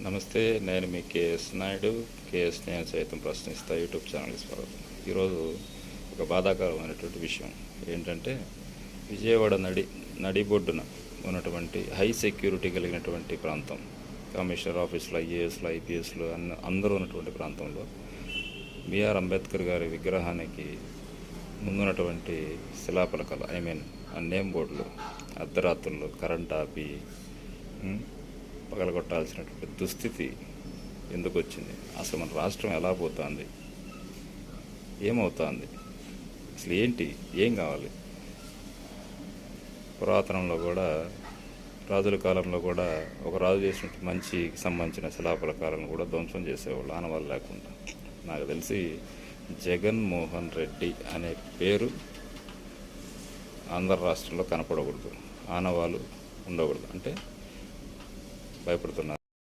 నమస్తే నేను మీ KS Naidu KS నేను సైతం ప్రశ్నిస్తా యూట్యూబ్ ఛానల్కి స్వాగతం. ఈరోజు ఒక బాధాకరమైనటువంటి విషయం ఏంటంటే విజయవాడ నడి నడిబొడ్డున ఉన్నటువంటి హై సెక్యూరిటీ కలిగినటువంటి ప్రాంతం కమిషనర్ ఆఫీసులో ఐఏఎస్లు ఐపీఎస్లు అన్న అందరూ ఉన్నటువంటి ప్రాంతంలో బిఆర్ అంబేద్కర్ గారి విగ్రహానికి ముందున్నటువంటి శిలాపలకలు ఐ మీన్ ఆ నేమ్ బోర్డులు అర్ధరాత్రులు కరెంట్ ఆపి పగలగొట్టాల్సినటువంటి దుస్థితి ఎందుకు వచ్చింది? అసలు మన రాష్ట్రం ఎలా పోతుంది? ఏమవుతుంది? అసలు ఏంటి? ఏం కావాలి? పురాతనంలో కూడా రాజుల కాలంలో కూడా ఒక రాజు చేసినట్టు మంచికి సంబంధించిన శిలాఫలకాలను కూడా ధ్వంసం చేసేవాళ్ళు ఆనవాళ్ళు లేకుండా. నాకు తెలిసి జగన్మోహన్ రెడ్డి అనే పేరు ఆంధ్ర రాష్ట్రంలో కనపడకూడదు. ఆనవాళ్ళు ఉండకూడదు. అంటే vai perdonar.